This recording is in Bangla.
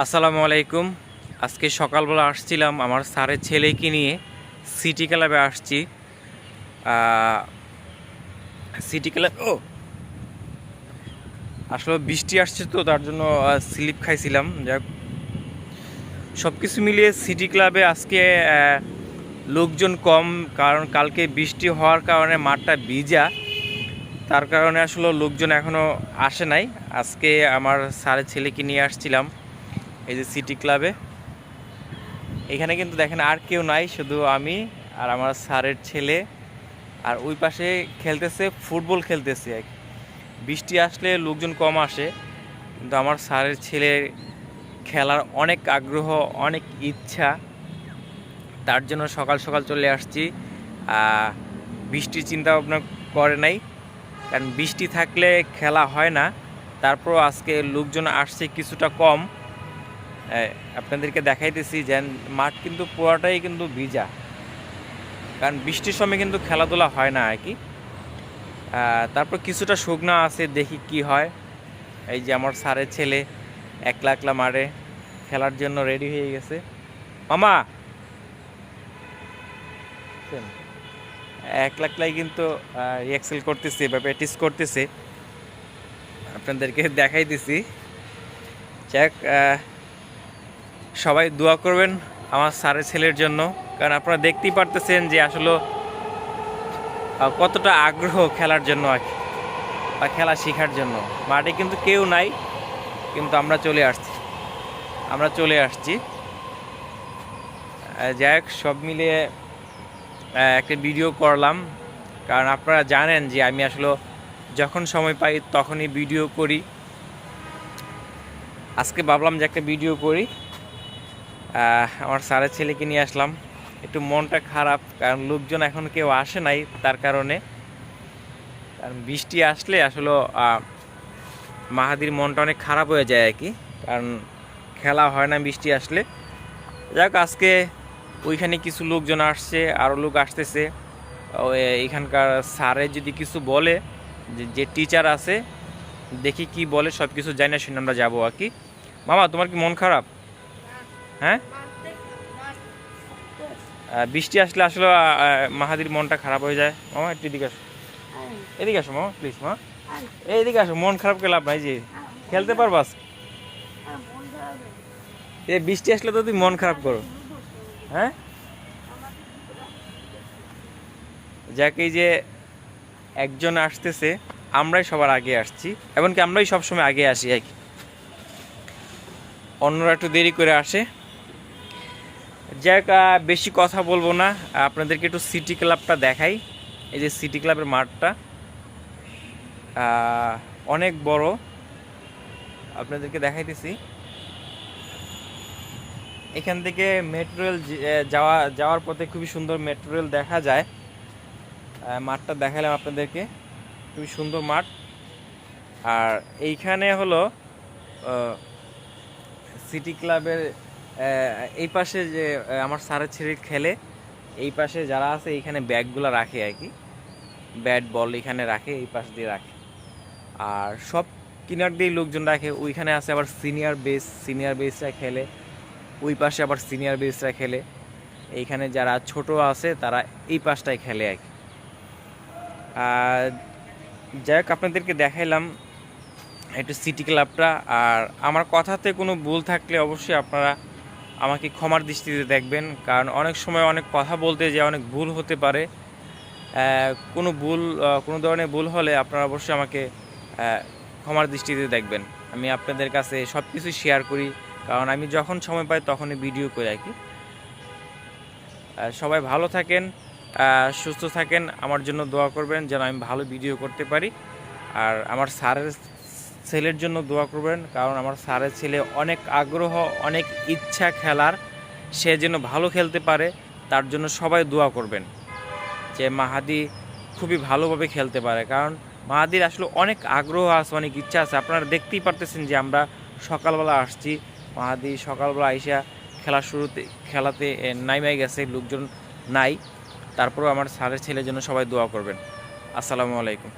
আসসালামু আলাইকুম। আজকে সকালবেলা আসছিলাম আমার স্যারের ছেলেকে নিয়ে সিটি ক্লাবে আসছি। সিটি ক্লাব, ও! আসলে বৃষ্টি আসছে তো, তার জন্য স্লিপ খাইছিলাম। যাক সব কিছু মিলিয়ে সিটি ক্লাবে আজকে লোকজন কম, কারণ কালকে বৃষ্টি হওয়ার কারণে মাঠটা ভিজা। তার কারণে আসলে লোকজন এখনও আসে নাই। আজকে আমার স্যারের ছেলেকে নিয়ে আসছিলাম। এই যে সিটি ক্লাবে এখানে কিন্তু দেখেন আর কেউ নাই, শুধু আমি আর আমার স্যারের ছেলে। আর ওই পাশে খেলতেছে, ফুটবল খেলতেছে আর কি। বৃষ্টি আসলে লোকজন কম আসে, কিন্তু আমার স্যারের ছেলে খেলার অনেক আগ্রহ, অনেক ইচ্ছা। তার জন্য সকাল সকাল চলে আসছি। বৃষ্টির চিন্তা ভাবনা করে নাই, কারণ বৃষ্টি থাকলে খেলা হয় না। তারপর আজকে লোকজন আসছে কিছুটা কম। আপনাদেরকে দেখাইতেছি যে মাঠ কিন্তু পুরোটাই কিন্তু ভিজা। কারণ বৃষ্টির সময় কিন্তু খেলাধুলা হয় না আর কি। তারপর কিছুটা শুকনা আছে দেখি কি হয়। এই যে আমার স্যারের ছেলে একলা একলা মারে খেলার জন্য রেডি হয়ে গেছে। মামা! একলা একলাই কিন্তু এক্সেল করতেছে বা প্র্যাকটিস করতেছে। আপনাদেরকে দেখাইতেছি। যাক আহ, সবাই দোয়া করবেন আমার স্যারের ছেলের জন্য। কারণ আপনারা দেখতেই পারতেছেন যে আসলে কতটা আগ্রহ খেলার জন্য আর কি, বা খেলা শেখার জন্য। মাঠে কিন্তু কেউ নাই, কিন্তু আমরা চলে আসছি। আমরা চলে আসছি। যাই হোক, সব মিলিয়ে একটা ভিডিও করলাম। কারণ আপনারা জানেন যে আমি আসলে যখন সময় পাই তখনই ভিডিও করি। আজকে ভাবলাম যে একটা ভিডিও করি। আমার স্যারের ছেলেকে নিয়ে আসলাম। একটু মনটা খারাপ, কারণ লোকজন এখন কেউ আসে নাই তার কারণে। কারণ বৃষ্টি আসলে আসলে মাহাদির মনটা অনেক খারাপ হয়ে যায় আর কি। কারণ খেলা হয় না বৃষ্টি আসলে। যাক আজকে ওইখানে কিছু লোকজন আসছে আরও লোক আসতেছে। এখানকার স্যারে যদি কিছু বলে, যে যে টিচার আছে, দেখি কি বলে সব কিছু জানি না শুনে আমরা যাব আর কি। মামা, তোমার কি মন খারাপ? হ্যাঁ? বৃষ্টি আসলে আসলে মাহাদির মনটা খারাপ হয়ে যায়। মামা, একটু এদিকে আসো। এদিকে আসো, মামা প্লিজ মা এইদিকে আসো, মন খারাপ করে লাভ নাই যে। খেলতে পারবাস এ, বৃষ্টি আসলে তো তুই মন খারাপ করো। হ্যাঁ? যাকে যে একজন আসতেছে, আমরাই সবার আগে আসছি, এমনকি আমরাই সবসময় আগে আসি আর কি অন্যরা একটু দেরি করে আসে। যাক বেশি কথা বলব না। আপনাদেরকে একটু সিটি ক্লাবটা দেখাই। এই যে সিটি ক্লাবের মাঠটা অনেক বড়। আপনাদেরকে দেখাইতেছি। এখান থেকে মেট্রো রেল যাওয়া, যাওয়ার পথে খুবই সুন্দর মেট্রো রেল দেখা যায়। মাঠটা দেখালাম আপনাদেরকে। খুবই সুন্দর মাঠ। আর এইখানে হলো সিটি ক্লাবের এই পাশে যে আমার স্যারের ছেলে খেলে, এই পাশে যারা আছে, এইখানে ব্যাগগুলো রাখে আর কি। ব্যাট, বল এখানে রাখে, এই পাশ দিয়ে রাখে। আর সব কিনার দিয়েই লোকজন রাখে। ওইখানে আছে আবার সিনিয়র বেস, সিনিয়র বেসরা খেলে। ওই পাশে আবার সিনিয়র বেসরা খেলে। এইখানে যারা ছোট আছে, তারা এই পাশটায় খেলে আর কি। আর যাই হোক, আপনাদেরকে দেখাইলাম একটু সিটি ক্লাবটা। আর আমার কথাতে কোনো ভুল থাকলে অবশ্যই আপনারা আমাকে ক্ষমার দৃষ্টিতে দেখবেন, কারণ অনেক সময় অনেক কথা বলতে যে অনেক ভুল হতে পারে। কোনো ভুল কোনো ধরনের ভুল হলে আপনারা অবশ্যই আমাকে ক্ষমার দৃষ্টিতে দেখবেন। আমি আপনাদের কাছে সব কিছু শেয়ার করি, কারণ আমি যখন সময় পাই তখনই ভিডিও করে আর কি সবাই ভালো থাকেন সুস্থ থাকেন, আমার জন্য দোয়া করবেন যেন আমি ভালো ভিডিও করতে পারি। আর আমার স্যারের ছেলের জন্য দোয়া করবেন, কারণ আমার স্যারের ছেলে অনেক আগ্রহ, অনেক ইচ্ছা খেলার, সে যেন ভালো খেলতে পারে, তার জন্য সবাই দোয়া করবেন যে মাহাদি খুবই ভালোভাবে খেলতে পারে। কারণ মাহাদির আসলে অনেক আগ্রহ আছে, অনেক ইচ্ছা আছে। আপনারা দেখতেই পারতেছেন যে আমরা সকালবেলা আসছি। মাহাদি সকালবেলা আইসা খেলা শুরুতে, খেলাতে নাইমাই গেছে, লোকজন নাই। তারপরেও আমার স্যারের ছেলের জন্য সবাই দোয়া করবেন। আসসালামু আলাইকুম।